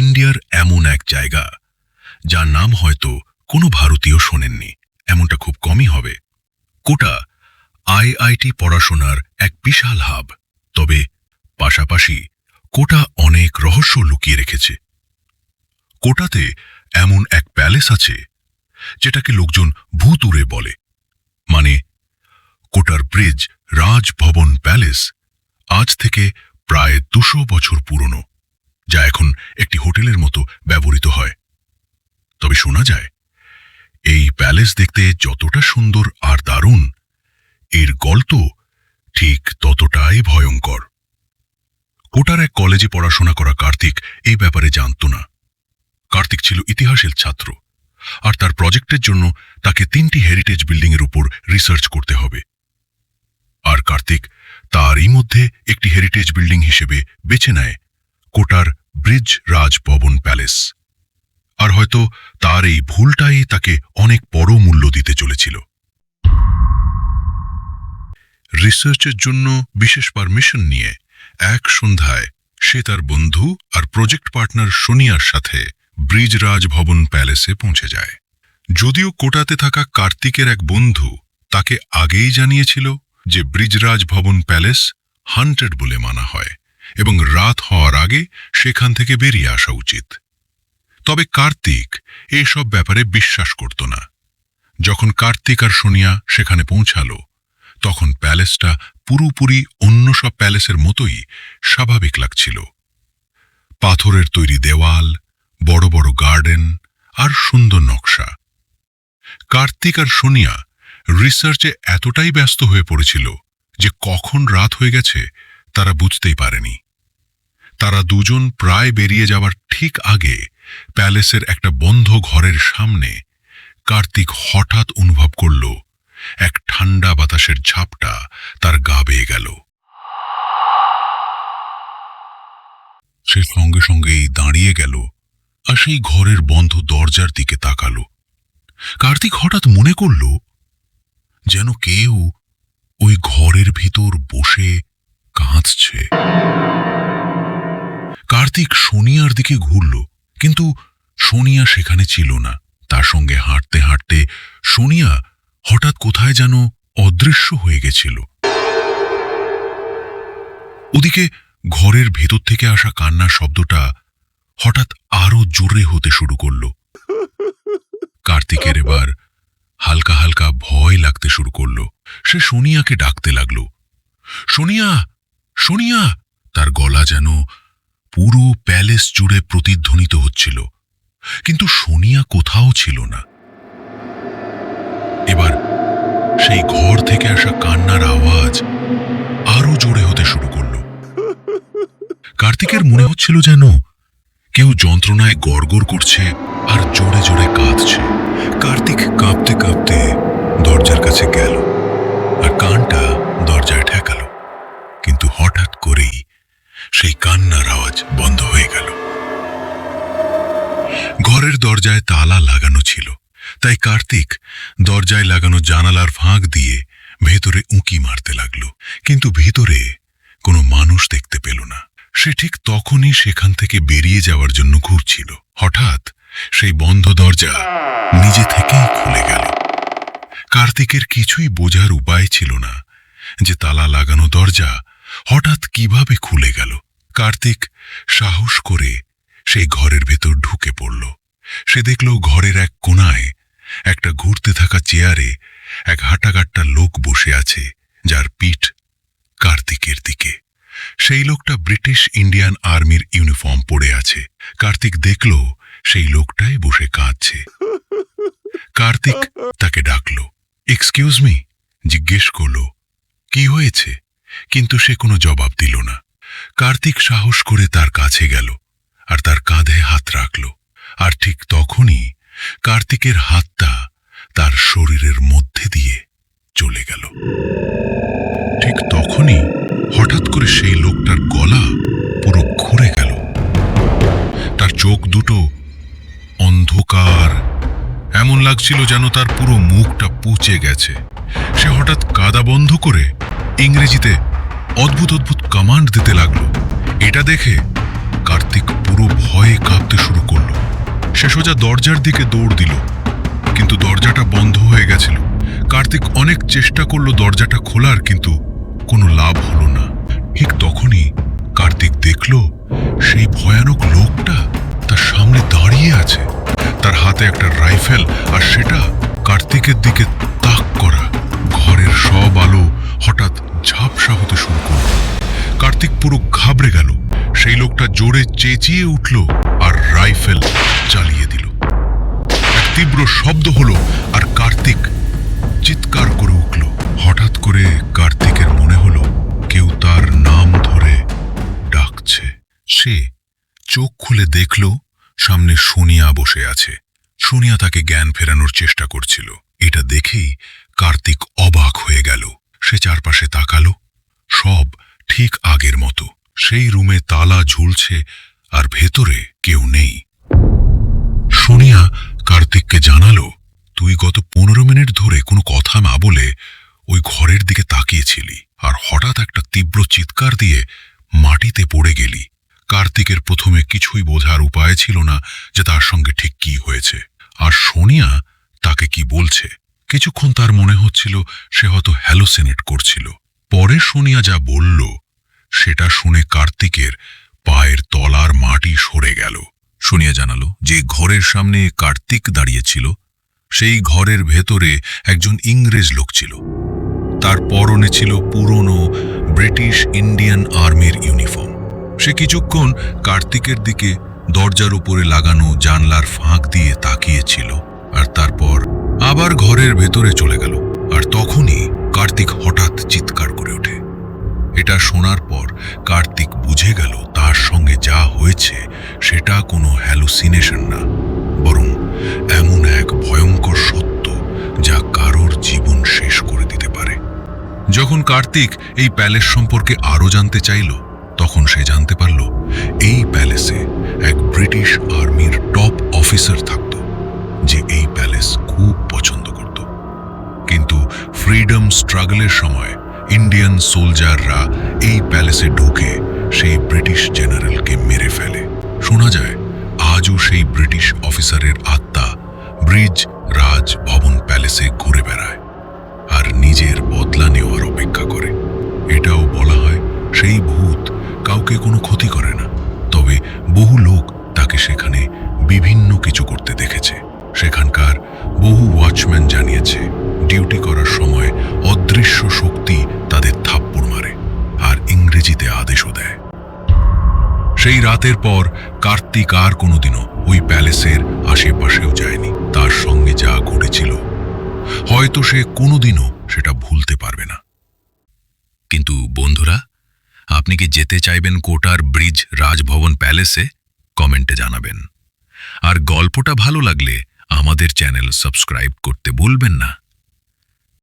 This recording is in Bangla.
ইন্ডিয়ার এমন এক জায়গা, যার নাম হয়তো কোনো ভারতীয় শোনেননি, এমনটা খুব কমই হবে। কোটা আইআইটি পড়াশোনার এক বিশাল হাব, তবে পাশাপাশি কোটা অনেক রহস্য লুকিয়ে রেখেছে। কোটাতে এমন এক প্যালেস আছে, যেটাকে লোকজন ভূতুরে বলে। মানে কোটার ব্রিজ রাজভবন প্যালেস আজ থেকে প্রায় দুশো বছর পুরনো। যা এখন একটি হোটেলের মতো ব্যবহৃত হয়। তবে শোনা যায়, এই প্যালেস দেখতে যতটা সুন্দর আর দারুণ, এর গল্প ঠিক ততটাই ভয়ঙ্কর। কোটার এক কলেজে পড়াশোনা করা কার্তিক এই ব্যাপারে জানত না। কার্তিক ছিল ইতিহাসের ছাত্র, আর তার প্রজেক্টের জন্য তাকে তিনটি হেরিটেজ বিল্ডিংয়ের উপর রিসার্চ করতে হবে। আর কার্তিক তারই মধ্যে একটি হেরিটেজ বিল্ডিং হিসেবে বেছে নেয় কোটার ব্রিজ রাজভবন প্যালেস। আর হয়তো তার এই ভুলটাই তাকে অনেক বড় মূল্য দিতে চলেছিল। রিসার্চের জন্য বিশেষ পারমিশন নিয়ে এক সন্ধ্যায় সে তার বন্ধু আর প্রজেক্ট পার্টনার সোনিয়ার সাথে ব্রিজ রাজভবন প্যালেসে পৌঁছে যায়। যদিও কোটাতে থাকা কার্তিকের এক বন্ধু তাকে আগেই জানিয়েছিল যে ব্রিজরাজ ভবন প্যালেস হান্টেড বলে মানা হয়। এবং রাত হওয়ার আগে সেখান থেকে বেরিয়ে আসা উচিত। তবে কার্তিক এসব ব্যাপারে বিশ্বাস করত না। যখন কার্তিক আর সোনিয়া সেখানে পৌঁছালো, তখন প্যালেসটা পুরোপুরি অন্য সব প্যালেসের মতোই স্বাভাবিক লাগছিল। পাথরের তৈরি দেওয়াল, বড় বড় গার্ডেন আর সুন্দর নকশা। কার্তিক আর সোনিয়া রিসার্চে এতটাই ব্যস্ত হয়ে পড়েছিল যে কখন রাত হয়ে গেছে তারা বুঝতেই পারেনি। তারা দুজন প্রায় বেরিয়ে যাওয়ার ঠিক আগে প্যালেসের একটা বন্ধ ঘরের সামনে কার্তিক হঠাৎ অনুভব করল, এক ঠান্ডা বাতাসের ঝাপটা তার গা বেয়ে গেল। সে সঙ্গে সঙ্গেই দাঁড়িয়ে গেল আর সেই ঘরের বন্ধ দরজার দিকে তাকালো। কার্তিক হঠাৎ মনে করল, যেন কেউ ওই ঘরের ভিতর বসে কাঁদছে। কার্তিক সোনিয়ার দিকে ঘুরল, কিন্তু সোনিয়া সেখানে ছিল না। তার সঙ্গে হাঁটতে হাঁটতে সোনিয়া হঠাৎ কোথায় যেন অদৃশ্য হয়ে গেছিল। ওদিকে ঘরের ভেতর থেকে আসা কান্নার শব্দটা হঠাৎ আরও জোরে হতে শুরু করল। কার্তিকের এবার হালকা হালকা ভয় লাগতে শুরু করল। সে সোনিয়াকে ডাকতে লাগল। সোনিয়া! সোনিয়া তার গলা যেন পুরো প্যালেস জুড়ে প্রতিধ্বনিত হচ্ছিল, কিন্তু সোনিয়া কোথাও ছিল না। এবার সেই ঘর থেকে আসা কান্নার আওয়াজ আরও জোরে হতে শুরু করল। কার্তিকের মনে হচ্ছিল যেন কেউ যন্ত্রণায় গড়গড় করছে আর জোরে জোরে কাঁদছে। কার্তিক কাঁপতে কাঁপতে দরজার কাছে গেল আর কানটা দরজায় ঠেকাল। সেই কান্নার আওয়াজ বন্ধ হয়ে গেল। ঘরের দরজায় তালা লাগানো ছিল, তাই কার্তিক দরজায় লাগানো জানালার ফাঁক দিয়ে ভেতরে উঁকি মারতে লাগল, কিন্তু ভেতরে কোনো মানুষ দেখতে পেল না। সে ঠিক তখনই সেখান থেকে বেরিয়ে যাওয়ার জন্য ঘুরছিল। হঠাৎ সেই বন্ধ দরজা নিজে থেকেই খুলে গেল। কার্তিকের কিছুই বোঝার উপায় ছিল না যে তালা লাগানো দরজা হঠাৎ কীভাবে খুলে গেল? কার্তিক সাহস করে সেই ঘরের ভেতর ঢুকে পড়ল। সে দেখল ঘরের এক কোনায় একটা ঘুরতে থাকা চেয়ারে এক হাঁটাগাট্টা লোক বসে আছে, যার পিঠ কার্তিকের দিকে। সেই লোকটা ব্রিটিশ ইন্ডিয়ান আর্মির ইউনিফর্ম পরে আছে। কার্তিক দেখল সেই লোকটাই বসে কাঁদছে। কার্তিক তাকে ডাকল। এক্সকিউজ মি জিজ্ঞেস করল, কি হয়েছে? কিন্তু সে কোনো জবাব দিল না। কার্তিক সাহস করে তার কাছে গেল আর তার কাঁধে হাত রাখল। আর ঠিক তখনই কার্তিকের হাতটা তার শরীরের মধ্যে দিয়ে চলে গেল। ঠিক তখনই হঠাৎ করে সেই লোকটার গলা পুরো ঘুরে গেল। তার চোখ দুটো অন্ধকার। এমন লাগছিল যেন তার পুরো মুখটা পুচে গেছে। সে হঠাৎ কাদা বন্ধ করে ইংরেজিতে অদ্ভুত অদ্ভুত কমান্ড দিতে লাগল। এটা দেখে কার্তিক পুরো ভয়ে কাঁপতে শুরু করল। সে সোজা দরজার দিকে দৌড় দিল, কিন্তু দরজাটা বন্ধ হয়ে গেছিল। কার্তিক অনেক চেষ্টা করল দরজাটা খোলার, কিন্তু কোনো লাভ হলো না। ঠিক তখনই কার্তিক দেখল সেই ভয়ানক লোকটা তার সামনে দাঁড়িয়ে আছে। তার হাতে একটা রাইফেল আর সেটা কার্তিকের দিকে তাক করা। ঘরের সব আলো হঠাৎ ঝাপসা হতে শুরু করল। কার্তিক পুরো ঘাবড়ে গেল। সেই লোকটা জোরে চেঁচিয়ে উঠল আর রাইফেল চালিয়ে দিল। এক তীব্র শব্দ হলো আর কার্তিক চিৎকার করে উঠল। হঠাৎ করে কার্তিকের মনে হলো কেউ তার নাম ধরে ডাকছে। সে চোখ খুলে দেখল, সামনে সোনিয়া বসে আছে। সোনিয়া তাকে জ্ঞান ফেরানোর চেষ্টা করছিল। এটা দেখেই কার্তিক অবাক হয়ে গেল। সে চারপাশে তাকালো, সব ঠিক আগের মতো। সেই রুমে তালা ঝুলছে আর ভেতরে কেউ নেই। সোনিয়া কার্তিককে জানালো, তুই গত পনেরো মিনিট ধরে কোনো কথা না বলে ওই ঘরের দিকে তাকিয়েছিলি আর হঠাৎ একটা তীব্র চিৎকার দিয়ে মাটিতে পড়ে গেলি। কার্তিকের প্রথমে কিছুই বোঝার উপায় ছিল না যে তার সঙ্গে ঠিক কি হয়েছে আর সোনিয়া তাকে কি বলছে কিছুক্ষণ তার মনে হচ্ছিল সে হয়তো হ্যালোসিনেট করছিল। পরে সোনিয়া যা বলল, সেটা শুনে কার্তিকের পায়ের তলার মাটি সরে গেল। সোনিয়া জানালো, যে ঘরের সামনে কার্তিক দাঁড়িয়েছিল, সেই ঘরের ভেতরে একজন ইংরেজ লোক ছিল। তার পরনে ছিল পুরনো ব্রিটিশ ইন্ডিয়ান আর্মির ইউনিফর্ম। সে কিছুক্ষণ কার্তিকের দিকে দরজার উপরে লাগানো জানলার ফাঁক দিয়ে আবার ঘরের ভেতরে চলে গেল, আর তখনই কার্তিক হঠাৎ চিৎকার করে ওঠে। এটা শোনার পর কার্তিক বুঝে গেল তার সঙ্গে যা হয়েছে সেটা কোনো হ্যালুসিনেশন না, বরং এমন এক ভয়ঙ্কর সত্য যা কারোর জীবন শেষ করে দিতে পারে। যখন কার্তিক এই প্যালেস সম্পর্কে আরও জানতে চাইল, তখন সে জানতে পারল এই প্যালেসে এক ব্রিটিশ আর্মির টপ অফিসার থাকত, যে এই ফ্রিডম স্ট্রাগলের সময় ইন্ডিয়ান সোলজাররা এই প্যালেসে ঢুকে সেই ব্রিটিশ জেনারেলকে মেরে ফেলে। শোনা যায়, আজও সেই ব্রিটিশ অফিসারের আত্মা ব্রিজ রাজ ভবন প্যালেসে ঘুরে বেড়ায় আর নিজের বদলা নেওয়ার অপেক্ষা করে। এটাও বলা হয় সেই ভূত কাউকে কোনো ক্ষতি করে না, তবে বহু লোক তাকে সেখানে বিভিন্ন কিছু করতে দেখেছে। সেখানকার বহু ওয়াচম্যান জানিয়েছে সেই রাতের পর কার্তিক আর কোনোদিনও ওই প্যালেসের আশেপাশেও যায়নি। তার সঙ্গে যা ঘটেছিল, হয়তো সে কোনোদিনও সেটা ভুলতে পারবে না। কিন্তু বন্ধুরা, আপনি কি যেতে চাইবেন কোটার ব্রিজ রাজভবন প্যালেসে? কমেন্টে জানাবেন। আর গল্পটা ভালো লাগলে আমাদের চ্যানেল সাবস্ক্রাইব করতে ভুলবেন না।